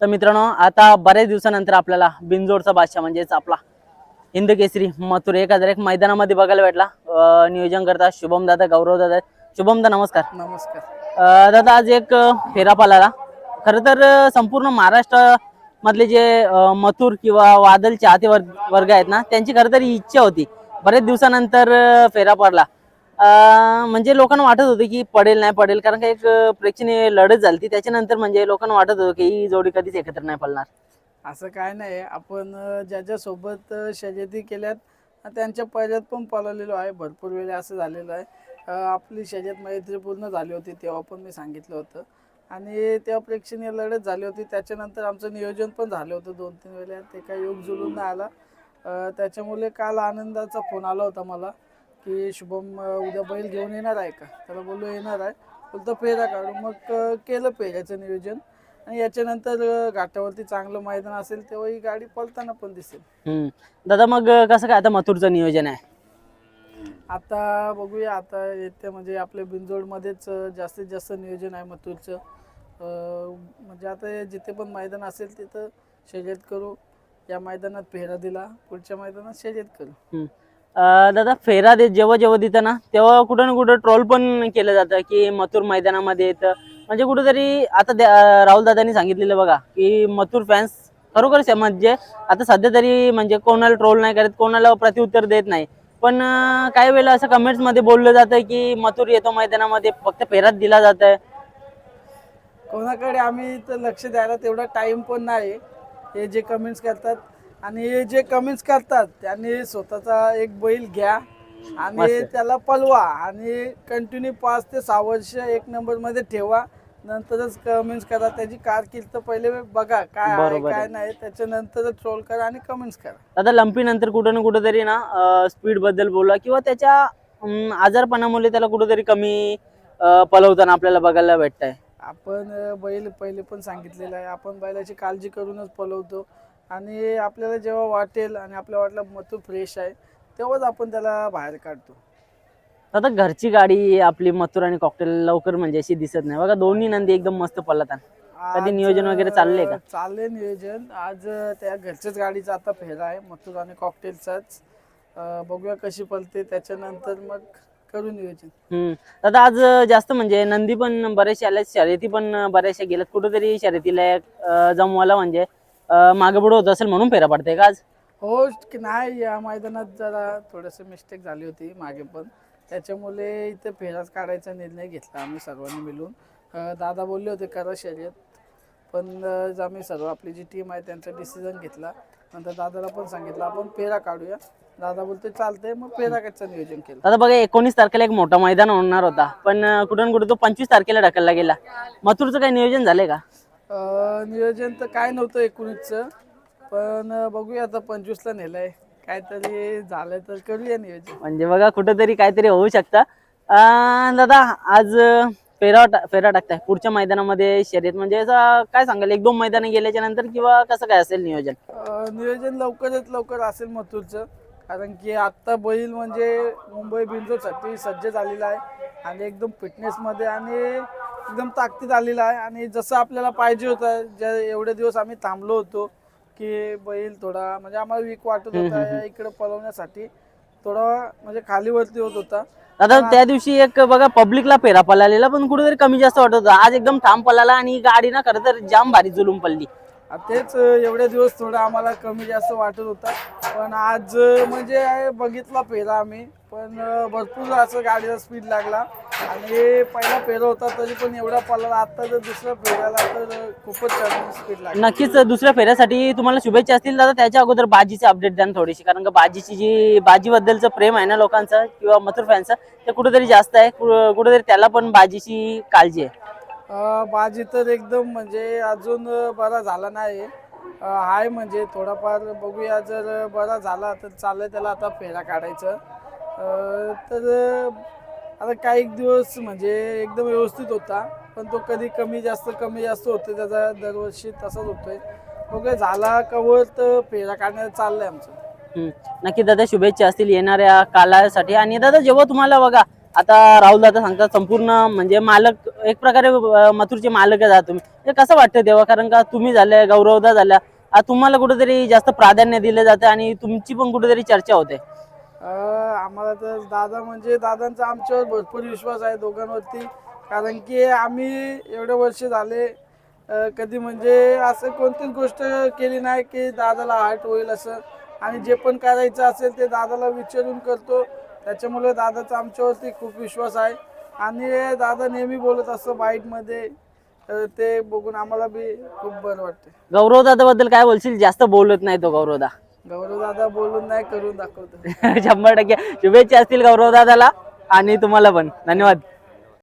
तर मित्रांनो आता बऱ्याच दिवसानंतर आपल्याला बिनजोडचा बादशाह म्हणजेच आपला हिंद केसरी मथुर एक हजार एक मैदानामध्ये बघायला भेटला. नियोजन करता शुभम दादा गौरव दादा शुभम दा नमस्कार. नमस्कार दादा आज एक फेरा पालाला खरं तर संपूर्ण महाराष्ट्र मधले जे मथुर किंवा वादल चाहते वर्ग आहेत ना त्यांची खरं तर इच्छा होती. बरेच दिवसानंतर फेरा पडला म्हणजे लोकांना वाटत होतं की पडेल नाही पडेल कारण का एक प्रेक्षणीय लढत झाली त्याच्यानंतर म्हणजे लोकांना वाटत होतं की ही जोडी कधीच एकत्र नाही पडणार. असं काय नाही. आपण ज्याच्यासोबत ज्याच्या सोबत शर्यती केल्यात त्यांच्या पहिल्यात पण पळवलेलो आहे. भरपूर वेळा असं झालेलं आहे. आपली शर्यत मैत्री पूर्ण झाली होती तेव्हा पण मी सांगितलं होतं. आणि तेव्हा प्रेक्षणीय लढत झाली होती. त्याच्यानंतर आमचं नियोजन पण झालं होतं दोन तीन वेळा ते काही योग जुळून नाही आला. त्याच्यामुळे काल आनंदाचा फोन आला होता मला. की शुभम उद्या बैल घेऊन येणार आहे का? त्याला बोललो येणार आहे. बोलतो फेरा काढू. मग केलं फेऱ्याचं नियोजन. आणि याच्यानंतर घाटावरती चांगलं मैदान असेल तेव्हा ही गाडी पळताना पण दिसेल. दादा मग कसं काय आता मथुरचं नियोजन आहे? आता बघूया. आता येत्या म्हणजे आपल्या बिंजोडमध्येच जास्तीत जास्त नियोजन आहे मथुरचं. म्हणजे आता जिथे पण मैदान असेल तिथं शर्यत करू. या मैदानात फेरा दिला. पुढच्या मैदानात शर्यत करू. दादा फेरा देत जेव्हा जेव्हा देतं ना तेव्हा कुठं ना कुठं ट्रोल पण केलं जातं की मथुर मैदानामध्ये येतं. म्हणजे कुठंतरी आता राहुल दादांनी सांगितलेलं बघा की मथुर फॅन्स खरोखर म्हणजे आता सध्या तरी म्हणजे कोणाला ट्रोल नाही करत कोणाला प्रत्युत्तर देत नाही. पण काही वेळेला असं कमेंट्समध्ये बोललं जातं की मथुर येतो मैदानामध्ये फक्त फेरात दिला जात आहे कोणाकडे आम्ही तर लक्ष द्यायला तेवढा टाइम पण नाही. हे जे कमेंट्स करतात आणि हे जे कमेंट्स करतात त्यांनी स्वतःचा एक बैल घ्या आणि मस्त. त्याला पलवा आणि कंटिन्यू पाच ते सहा वर्ष एक नंबरमध्ये ठेवा. नंतरच कमेंट्स करा. त्याची कारकीर्द पहिले बघा काय आहे बरोबर आहे. काय नाही. त्याच्यानंतरच ट्रोल करा आणि कमेंट्स करा. आता लंपी नंतर कुठं ना कुठेतरी ना स्पीडबद्दल बोला किंवा त्याच्या अं, आजारपणामुळे त्याला कुठेतरी कमी अं, पलवताना आपल्याला बघायला भेटतंय. आपण अ, बैल पहिले पण सांगितलेलं आहे. आपण बैलाची काळजी करूनच पलवतो. आणि आपल्याला जेव्हा वाटेल आणि आपल्याला वाटलं मथू फ्रेश आहे तेव्हाच आपण त्याला बाहेर काढतो. आता घरची गाडी आपली मथुर आणि कॉकटेल लवकर म्हणजे अशी दिसत नाही. बघा दोन्ही नंदी एकदम मस्त पळतात कधी नियोजन वगैरे चाललंय का? अ, चाललंय नियोजन. आज त्या घरच्याच गाडीचा आता फेरा आहे मथुर आणि कॉकटेलचाच बघूया कशी पलते त्याच्यानंतर मग करू नियोजन. आता आज जास्त म्हणजे नंदी पण बऱ्याचशा आल्या शर्यती पण बऱ्याचशा गेल्यात. कुठेतरी शर्यतीला जमवायला म्हणजे मागे पुढे होत असेल म्हणून फेरा पडते का आज? हो की नाही या मैदानात जरा थोडंसं मिस्टेक झाली होती मागे पण. त्याच्यामुळे इथे फेराच काढायचा निर्णय घेतला आम्ही सर्वांनी मिळून. अं, दादा बोलले होते करा शर्यत. पण अं, आम्ही सर्व आपली जी टीम आहे त्यांचा डिसिजन घेतला. नंतर दादाला पण सांगितलं आपण फेरा काढूया. दादा बोलते चालतंय. मग फेरा काढचं नियोजन केलं. आता बघा एकोणीस तारखेला एक मोठा मैदान होणार होता. पण अं, कुठं ना कुठं तो पंचवीस तारखेला ढकलला गेला. मथुरचं काही नियोजन झालंय का? नियोजन तर काय नव्हतं एकोणीसचं पण बघूया आता पंचवीसला नेलंय. काहीतरी झालं तर करूया नियोजन. म्हणजे बघा कुठेतरी काहीतरी होऊ शकतं. अं, दादा आज फेरा टा- फेरा टाकताय. पुढच्या मैदानामध्ये शर्यत म्हणजे असं काय सांगाल? एक दोन मैदान गेल्याच्यानंतर किंवा कसं काय असेल नियोजन? अ, नियोजन लवकरच लवकर असेल मथुरचं. कारण की आत्ता बैल म्हणजे मुंबई बिंदूसाठी सज्ज झालेला आहे. आणि एकदम फिटनेसमध्ये आणि एकदम ताकदीत आलेला आहे आणि जसं आपल्याला पाहिजे होतं ज्या एवढे दिवस आम्ही थांबलो होतो की बैल थोडा म्हणजे आम्हाला वीक वाटत होता इकडे पळवण्यासाठी. थोडा म्हणजे खालीवरती होत होता. दादा त्या दिवशी एक बघा पब्लिकला फेरा पळालेला पण कुठेतरी कमी जास्त वाटत होता. आज एकदम ठाम पळाला आणि गाडी ना खरं तर जाम भारी जुलूम पडली. तेच एवढे दिवस थोडं आम्हाला कमी जास्त वाटत होता. पण आज म्हणजे बघितला फेरा आम्ही. पण भरपूर असं गाडीला स्पीड लागला. आणि पहिला फेरा होता तरी पण एवढा पळाला आता जर दुसऱ्या फेऱ्याला तर खूपच स्पीड लागली. नक्कीच दुसऱ्या फेऱ्यासाठी तुम्हाला शुभेच्छा असतील दादा. त्याच्या अगोदर बाजीचे अपडेट द्या ना थोडीशी कारण का बाजीची जी बाजी बद्दलचं प्रेम आहे ना लोकांचं किंवा मथुर फॅनचं ते कुठेतरी जास्त आहे. कु- कुठेतरी त्याला पण बाजीची काळजी आहे. बाजी तर एकदम म्हणजे अजून बरा झाला नाही. आहे म्हणजे थोडाफार बघूया जर बरा झाला तर चाललंय त्याला आता फेरा काढायचं. तर आता काही दिवस म्हणजे एकदम व्यवस्थित होता पण तो कधी कमी जास्त कमी जास्त होते त्याचा दरवर्षी तसाच होतोय. काय झाला कवर तर फेरा काढण्याचं चाललंय आमचं. हम्म. नक्की दादा शुभेच्छा असतील येणाऱ्या कालासाठी. आणि दादा जेव्हा तुम्हाला बघा आता राहुल दादा सांगतात संपूर्ण म्हणजे मालक एक प्रकारे अं, मथुरचे मालक आहे तुम्ही. हे कसं वाटतं तेव्हा कारण का तुम्ही झाले गौरवदा झाल्या. आता तुम्हाला कुठेतरी जास्त प्राधान्य दिलं जातं आणि तुमची पण कुठेतरी चर्चा होते. आम्हाला तर दादा म्हणजे दादांचा आमच्यावर भरपूर विश्वास आहे दोघांवरती. कारण की आम्ही एवढे वर्ष झाले कधी म्हणजे असं कोणतीच गोष्ट केली नाही की दादाला हार्ट होईल असं. आणि जे पण करायचं असेल ते दादाला विचारून करतो. त्याच्यामुळे दादाचा आमच्यावरती खूप विश्वास आहे. आणि दादा नेहमी बोलत असतो बाईकमध्ये ते बघून आम्हाला बी खूप बरं वाटतं गौरव काय बोलशील? जास्त बोलत नाही तो गौरवदा गौरव दादा बोलून नाही करून दाखवतो. शंभर टक्के. शुभेच्छा असतील गौरव दादाला आणि तुम्हाला पण. धन्यवाद.